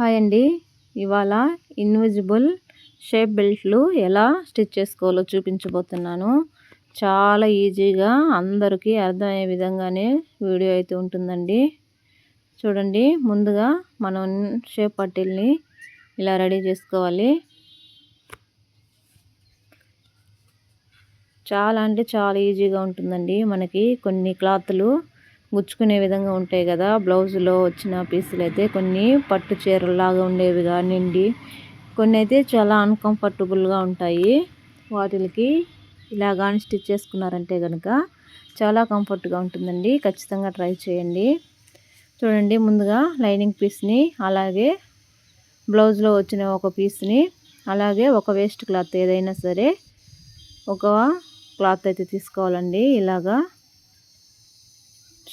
Hi అండి ఇవాళ invisible shape బెల్ట్లు ఎలా స్టిచ్ చేసుకోవాలో చూపించబోతున్నాను. చాలా ఈజీగా అందరికీ అర్థమయ్యే విధంగానే వీడియో అయితే ఉంటుందండి. చూడండి ముందుగా మనం షేప్ పట్టీల్ని ఇలా రెడీ చేసుకోవాలి. చాలా అంటే చాలా ఈజీగా ఉంటుందండి. మనకి కొన్ని క్లాత్లు గుచ్చుకునే విధంగా ఉంటాయి కదా. బ్లౌజ్లో వచ్చిన పీసులు అయితే కొన్ని పట్టు చీరలాగా ఉండేవి కానివ్వండి కొన్ని అయితే చాలా అన్కంఫర్టబుల్గా ఉంటాయి. వాటికి ఇలా కానీ స్టిచ్ చేసుకున్నారంటే కనుక చాలా కంఫర్ట్గా ఉంటుందండి. ఖచ్చితంగా ట్రై చేయండి. చూడండి ముందుగా లైనింగ్ పీస్ని అలాగే బ్లౌజ్లో వచ్చిన ఒక పీస్ని అలాగే ఒక వేస్ట్ క్లాత్ ఏదైనా సరే ఒక క్లాత్ అయితే తీసుకోవాలండి. ఇలాగా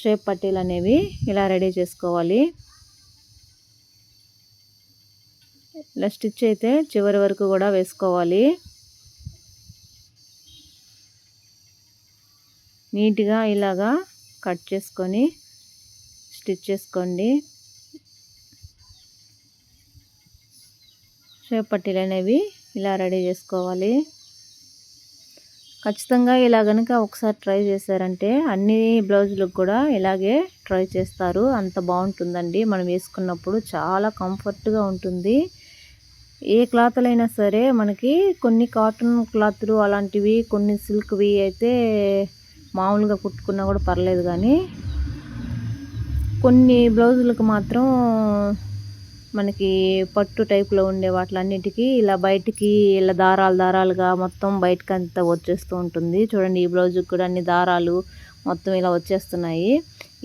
షేప్ పట్టీలు అనేవి ఇలా రెడీ చేసుకోవాలి. ఇలా స్టిచ్ అయితే చివరి వరకు కూడా వేసుకోవాలి. నీట్గా ఇలాగా కట్ చేసుకొని స్టిచ్ చేసుకోండి. షేప్ పట్టీలు అనేవి ఇలా రెడీ చేసుకోవాలి. ఖచ్చితంగా ఇలా కనుక ఒకసారి ట్రై చేశారంటే అన్ని బ్లౌజులకు కూడా ఇలాగే ట్రై చేస్తారు. అంత బాగుంటుందండి. మనం వేసుకున్నప్పుడు చాలా కంఫర్ట్గా ఉంటుంది. ఏ క్లాత్లైనా సరే మనకి కొన్ని కాటన్ క్లాత్లు అలాంటివి కొన్ని సిల్క్వి అయితే మామూలుగా కుట్టుకున్నా కూడా పర్లేదు కానీ కొన్ని బ్లౌజులకు మాత్రం మనకి పట్టు టైప్లో ఉండే వాటిలన్నిటికీ ఇలా బయటికి ఇలా దారాలు దారాలుగా మొత్తం బయటకు అంతా వచ్చేస్తూ ఉంటుంది. చూడండి ఈ బ్లౌజుకి కూడా అన్ని దారాలు మొత్తం ఇలా వచ్చేస్తున్నాయి.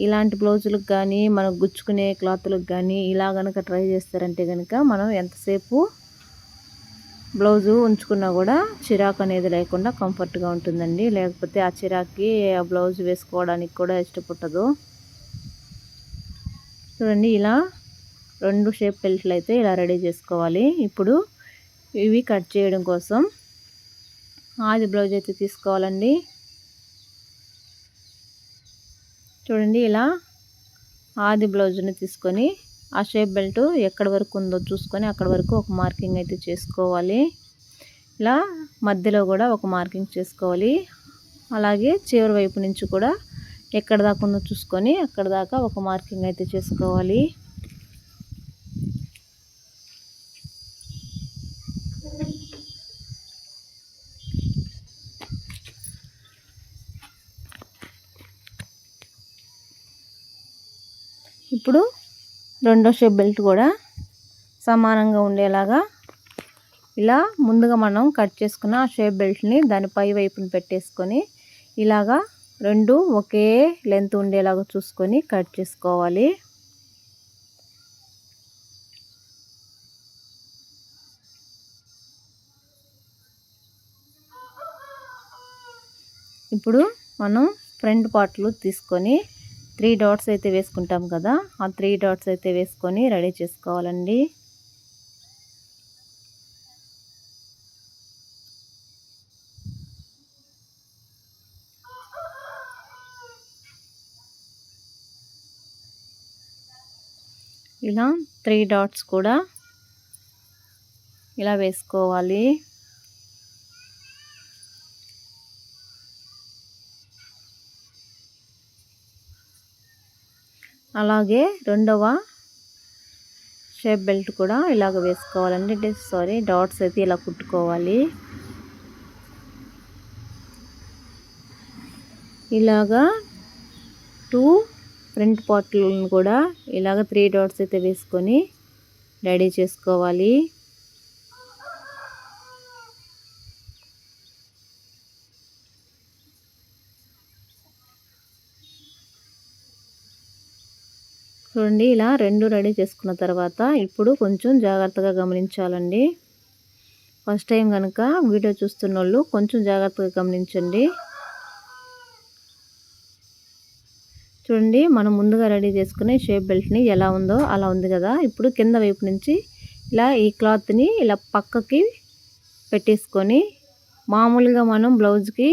ఇలాంటి బ్లౌజులకు కానీ మనం గుచ్చుకునే క్లాత్లకు కానీ ఇలా కనుక ట్రై చేస్తారంటే కనుక మనం ఎంతసేపు బ్లౌజు ఉంచుకున్నా కూడా చిరాకు అనేది లేకుండా కంఫర్ట్గా ఉంటుందండి. లేకపోతే ఆ చిరాకి ఆ బ్లౌజ్ వేసుకోవడానికి కూడా ఇష్టపడదు. చూడండి ఇలా రెండు షేప్ బెల్ట్లు అయితే ఇలా రెడీ చేసుకోవాలి. ఇప్పుడు ఇవి కట్ చేయడం కోసం ఆది బ్లౌజ్ అయితే తీసుకోవాలండి. చూడండి ఇలా ఆది బ్లౌజ్ని తీసుకొని ఆ షేప్ బెల్ట్ ఎక్కడి వరకు ఉందో చూసుకొని అక్కడ వరకు ఒక మార్కింగ్ అయితే చేసుకోవాలి. ఇలా మధ్యలో కూడా ఒక మార్కింగ్ చేసుకోవాలి. అలాగే చివరి వైపు నుంచి కూడా ఎక్కడ దాకా ఉందో చూసుకొని అక్కడ దాకా ఒక మార్కింగ్ అయితే చేసుకోవాలి. ఇప్పుడు రెండో షేప్ బెల్ట్ కూడా సమానంగా ఉండేలాగా ఇలా ముందుగా మనం కట్ చేసుకున్న ఆ షేప్ బెల్ట్ని దాని పై వైపుని పెట్టేసుకొని ఇలాగా రెండు ఒకే లెంత్ ఉండేలాగా చూసుకొని కట్ చేసుకోవాలి. ఇప్పుడు మనం ఫ్రంట్ పార్ట్లు తీసుకొని త్రీ డాట్స్ అయితే వేసుకుంటాం కదా ఆ త్రీ డాట్స్ అయితే వేసుకొని రెడీ చేసుకోవాలండి. ఇలా త్రీ డాట్స్ కూడా ఇలా వేసుకోవాలి. అలాగే రెండవ షేప్ బెల్ట్ కూడా ఇలాగ వేసుకోవాలండి. సారీ డాట్స్ అయితే ఇలా కుట్టుకోవాలి. ఇలాగా టూ ఫ్రంట్ పార్ట్లను కూడా ఇలాగ త్రీ డాట్స్ అయితే వేసుకొని రెడీ చేసుకోవాలి. చూడండి ఇలా రెండు రెడీ చేసుకున్న తర్వాత ఇప్పుడు కొంచెం జాగ్రత్తగా గమనించాలండి. ఫస్ట్ టైం కనుక వీడియో చూస్తున్న వాళ్ళు కొంచెం జాగ్రత్తగా గమనించండి. చూడండి మనం ముందుగా రెడీ చేసుకునే షేప్ బెల్ట్ని ఎలా ఉందో అలా ఉంది కదా. ఇప్పుడు కింద వైపు నుంచి ఇలా ఈ క్లాత్ని ఇలా పక్కకి పెట్టేసుకొని మామూలుగా మనం బ్లౌజ్కి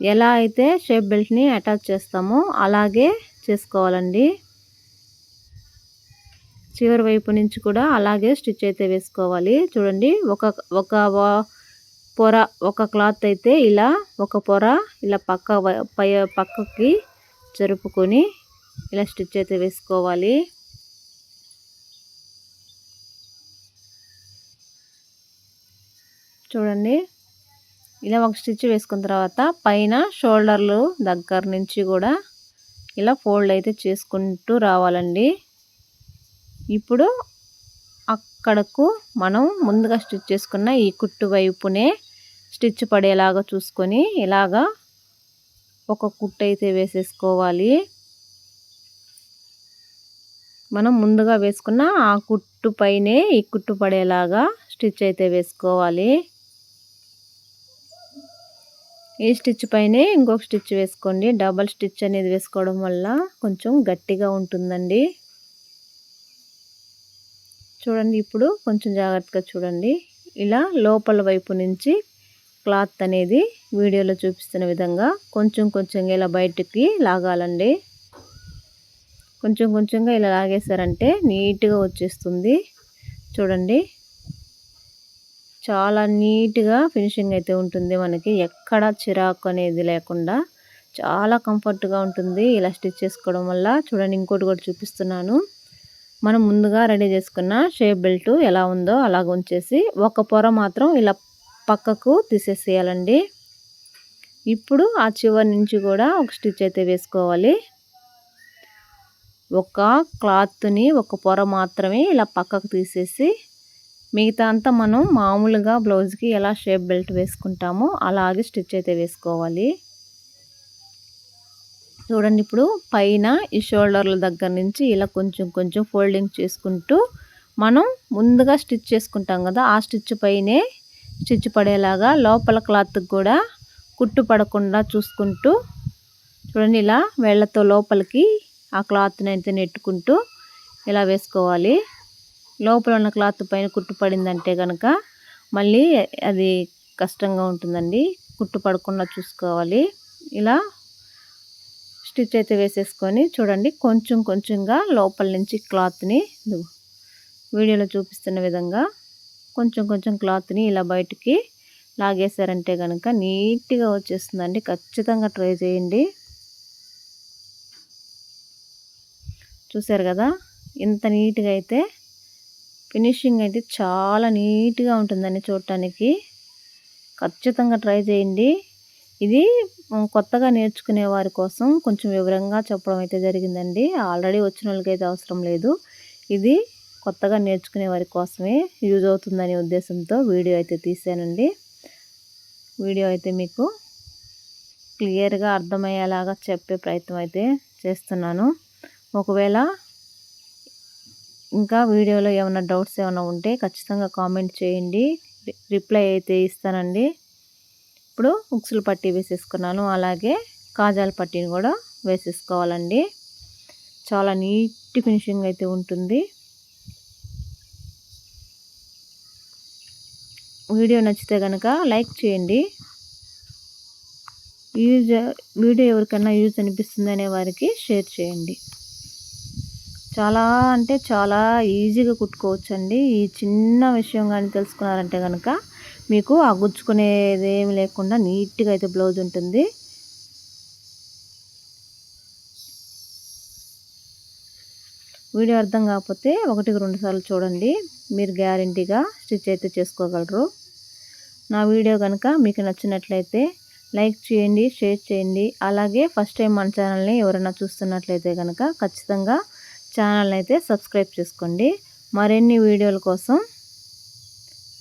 ఎలా అయితే షేప్ బెల్ట్ని అటాచ్ చేస్తామో అలాగే చేసుకోవాలండి. చివరి వైపు నుంచి కూడా అలాగే స్టిచ్ అయితే వేసుకోవాలి. చూడండి ఒక ఒక పొర ఒక క్లాత్ అయితే ఇలా ఒక పొర ఇలా పక్క పై పక్కకి జరుపుకొని ఇలా స్టిచ్ అయితే వేసుకోవాలి. చూడండి ఇలా ఒక స్టిచ్ వేసుకున్న తర్వాత పైన షోల్డర్లు దగ్గర నుంచి కూడా ఇలా ఫోల్డ్ అయితే చేసుకుంటూ రావాలండి. ఇప్పుడు అక్కడకు మనం ముందుగా స్టిచ్ చేసుకున్న ఈ కుట్టు వైపునే స్టిచ్ పడేలాగా చూసుకొని ఇలాగా ఒక కుట్టు అయితే వేసేసుకోవాలి. మనం ముందుగా వేసుకున్న ఆ కుట్టు పైనే ఈ కుట్టు పడేలాగా స్టిచ్ అయితే వేసుకోవాలి. ఈ స్టిచ్ పైనే ఇంకొక స్టిచ్ వేసుకోండి. డబల్ స్టిచ్ అనేది వేసుకోవడం వల్ల కొంచెం గట్టిగా ఉంటుందండి. చూడండి ఇప్పుడు కొంచెం జాగ్రత్తగా చూడండి. ఇలా లోపల వైపు నుంచి క్లాత్ అనేది వీడియోలో చూపిస్తున్న విధంగా కొంచెం కొంచెంగా ఇలా బయటికి లాగాలండి. కొంచెం కొంచెంగా ఇలా లాగేశారంటే నీట్గా వచ్చేస్తుంది. చూడండి. చాలా నీట్గా ఫినిషింగ్ అయితే ఉంటుంది మనకి. ఎక్కడ చిరాకు అనేది లేకుండా చాలా కంఫర్ట్గా ఉంటుంది ఇలా స్టిచ్ చేసుకోవడం వల్ల. చూడండి ఇంకోటి కూడా చూపిస్తున్నాను. మనం ముందుగా రెడీ చేసుకున్న షేప్ బెల్ట్ ఎలా ఉందో అలాగ ఉంచేసి ఒక పొర మాత్రం ఇలా పక్కకు తీసేసేయాలండి. ఇప్పుడు ఆ చివరి నుంచి కూడా ఒక స్టిచ్ అయితే వేసుకోవాలి. ఒక క్లాత్ని ఒక పొర మాత్రమే ఇలా పక్కకు తీసేసి మిగతా అంతా మనం మామూలుగా బ్లౌజ్కి ఎలా షేప్ బెల్ట్ వేసుకుంటామో అలాగే స్టిచ్ అయితే వేసుకోవాలి. చూడండి ఇప్పుడు పైన ఈ షోల్డర్ల దగ్గర నుంచి ఇలా కొంచెం కొంచెం ఫోల్డింగ్ చేసుకుంటూ మనం ముందుగా స్టిచ్ చేసుకుంటాం కదా ఆ స్టిచ్ పైనే స్టిచ్ పడేలాగా లోపల క్లాత్కి కూడా కుట్టు పడకుండా చూసుకుంటూ చూడండి ఇలా వేళ్ళతో లోపలికి ఆ క్లాత్ని అయితే నెట్టుకుంటూ ఇలా వేసుకోవాలి. లోపల ఉన్న క్లాత్ పైన కుట్టు పడిందంటే కనుక మళ్ళీ అది కష్టంగా ఉంటుందండి కుట్టు పడకుండా చూసుకోవాలి. ఇలా స్టిచ్ అయితే వేసేసుకొని చూడండి కొంచెం కొంచెంగా లోపల నుంచి క్లాత్ని వీడియోలో చూపిస్తున్న విధంగా కొంచెం కొంచెం క్లాత్ని ఇలా బయటికి లాగేశారంటే కనుక నీట్గా వచ్చేస్తుందండి. ఖచ్చితంగా ట్రై చేయండి. చూసారు కదా? ఇంత నీట్గా అయితే ఫినిషింగ్ అయితే చాలా నీట్గా ఉంటుందండి చూడటానికి. ఖచ్చితంగా ట్రై చేయండి. ఇది కొత్తగా నేర్చుకునే వారి కోసం కొంచెం వివరంగా చెప్పడం అయితే జరిగిందండి. ఆల్రెడీ వచ్చిన వాళ్ళకైతే అవసరం లేదు. ఇది కొత్తగా నేర్చుకునే వారి కోసమే యూజ్ అవుతుందనే ఉద్దేశంతో వీడియో అయితే తీసానండి. వీడియో అయితే మీకు క్లియర్గా అర్థమయ్యేలాగా చెప్పే ప్రయత్నం అయితే చేస్తున్నాను. ఒకవేళ ఇంకా వీడియోలో ఏమైనా డౌట్స్ ఏమైనా ఉంటే ఖచ్చితంగా కామెంట్ చేయండి. రిప్లై అయితే ఇస్తానండి. ఇప్పుడు ఉక్సులు పట్టి వేసేసుకున్నాను. అలాగే కాజాల పట్టీని కూడా వేసేసుకోవాలండి. చాలా నీట్ ఫినిషింగ్ అయితే ఉంటుంది. వీడియో నచ్చితే కనుక లైక్ చేయండి. యూజ్ వీడియో ఎవరికైనా యూజ్ అనిపిస్తుంది అనే వారికి షేర్ చేయండి. చాలా అంటే చాలా ఈజీగా కుట్టుకోవచ్చండి. ఈ చిన్న విషయం కానీ తెలుసుకున్నారంటే కనుక మీకు ఆ గుచ్చుకునేది ఏమి లేకుండా నీట్గా అయితే బ్లౌజ్ ఉంటుంది. వీడియో అర్థం కాకపోతే ఒకటికి రెండు సార్లు చూడండి. మీరు గ్యారంటీగా స్టిచ్ అయితే చేసుకోగలరు. నా వీడియో కనుక మీకు నచ్చినట్లయితే లైక్ చేయండి షేర్ చేయండి. అలాగే ఫస్ట్ టైం మన ఛానల్ని ఎవరైనా చూస్తున్నట్లయితే కనుక ఖచ్చితంగా ఛానల్ అయితే సబ్స్క్రైబ్ చేసుకోండి. మరిన్ని వీడియోల కోసం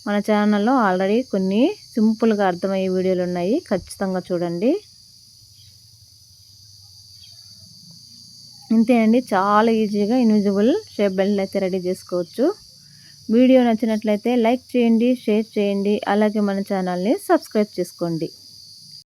మన ఛానల్లో ఆల్రెడీ కొన్ని సింపుల్గా అర్థమయ్యే వీడియోలు ఉన్నాయి. ఖచ్చితంగా చూడండి. ఇంతే అండి. చాలా ఈజీగా ఇన్విజిబుల్ షేప్ బెల్ట్ అయితే రెడీ చేసుకోవచ్చు. వీడియో నచ్చినట్లయితే లైక్ చేయండి షేర్ చేయండి. అలాగే మన ఛానల్ని సబ్స్క్రైబ్ చేసుకోండి.